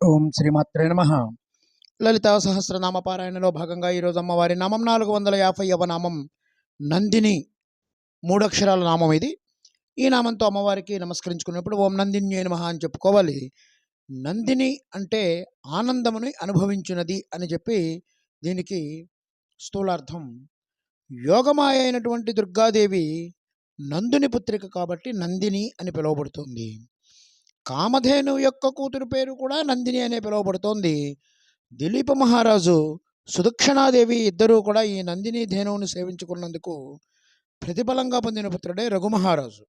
ఓం శ్రీమాత్రే నమ. లలితా సహస్రనామ పారాయణలో భాగంగా ఈరోజు అమ్మవారి నామం నాలుగు వందల యాభై నామం నందిని మూడక్షరాల నామం ఇది. ఈ నామంతో అమ్మవారికి నమస్కరించుకున్నప్పుడు ఓం నందిని నమ అని చెప్పుకోవాలి. నందిని అంటే ఆనందముని అనుభవించినది అని చెప్పి దీనికి స్థూలార్థం. యోగమాయ అయినటువంటి దుర్గాదేవి నందుని పుత్రిక కాబట్టి నందిని అని పిలువబడుతుంది. కామధేను యొక్క కూతురు పేరు కూడా నందిని అనే పిలువబడుతోంది. దిలీప మహారాజు సుదక్షిణాదేవి ఇద్దరూ కూడా ఈ నందిని ధేనువును సేవించుకున్నందుకు ప్రతిఫలంగా పొందిన పుత్రుడే రఘుమహారాజు.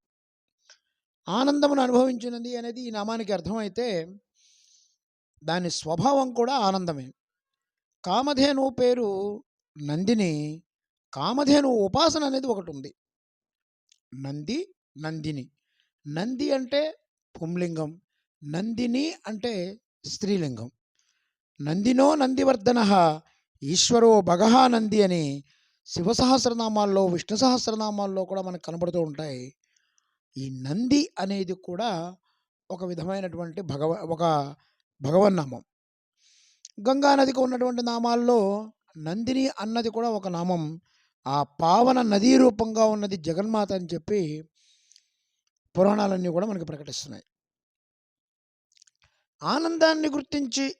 ఆనందమును అనుభవించినది అనేది ఈ నామానికి అర్థమైతే దాని స్వభావం కూడా ఆనందమే. కామధేను పేరు నందిని కామధేను ఉపాసన అనేది ఒకటి ఉంది. నంది నందిని. నంది అంటే పుంలింగం. నందిని అంటే స్త్రీలింగం. నందినో నందివర్ధన ఈశ్వరో భగహ నంది అని శివ సహస్రనామాల్లో విష్ణు సహస్రనామాల్లో కూడా మనకు కనబడుతూ ఉంటాయి. ఈ నంది అనేది కూడా ఒక విధమైనటువంటి భగవ ఒక భగవన్నామం. గంగా నదికి ఉన్నటువంటి నామాల్లో నందిని అన్నది కూడా ఒక నామం. ఆ పావన నదీ రూపంగా ఉన్నది జగన్మాత అని చెప్పి పురాణాలన్నీ కూడా మనకు ప్రకటిస్తున్నాయి. ఆనందాన్ని గుర్తించి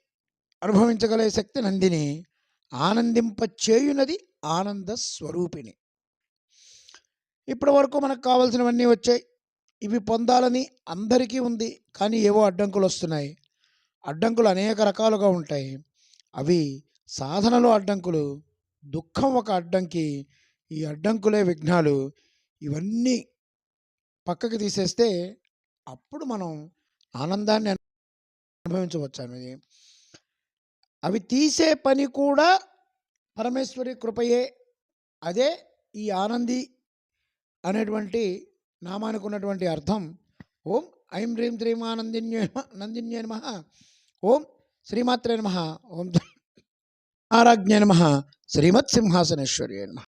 అనుభవించగలే శక్తి నందిని ఆనందింప చేయునది ఆనంద స్వరూపిణి. ఇప్పటి వరకు మనకు కావాల్సినవన్నీ వచ్చాయి. ఇవి పొందాలని అందరికీ ఉంది. కానీ ఏవో అడ్డంకులు వస్తున్నాయి. అడ్డంకులు అనేక రకాలుగా ఉంటాయి. అవి సాధనలో అడ్డంకులు దుఃఖం ఒక అడ్డంకి ఈ అడ్డంకులే విఘ్నాలు ఇవన్నీ పక్కకి తీసేస్తే అప్పుడు మనం ఆనందాన్ని అనుభవించవచ్చు అనేది అవి తీసే పని కూడా పరమేశ్వరి కృపయే. అదే ఈ ఆనంది అనేటువంటి నామానికి ఉన్నటువంటి అర్థం. ఓం ఐం హ్రీం త్రీం ఆనందిన్యే నమః నమ. ఓం శ్రీమాత్రే నమ. ఓం ఆరాజ్ఞ నమ. శ్రీమత్ సింహాసనేశ్వర్యే నమ.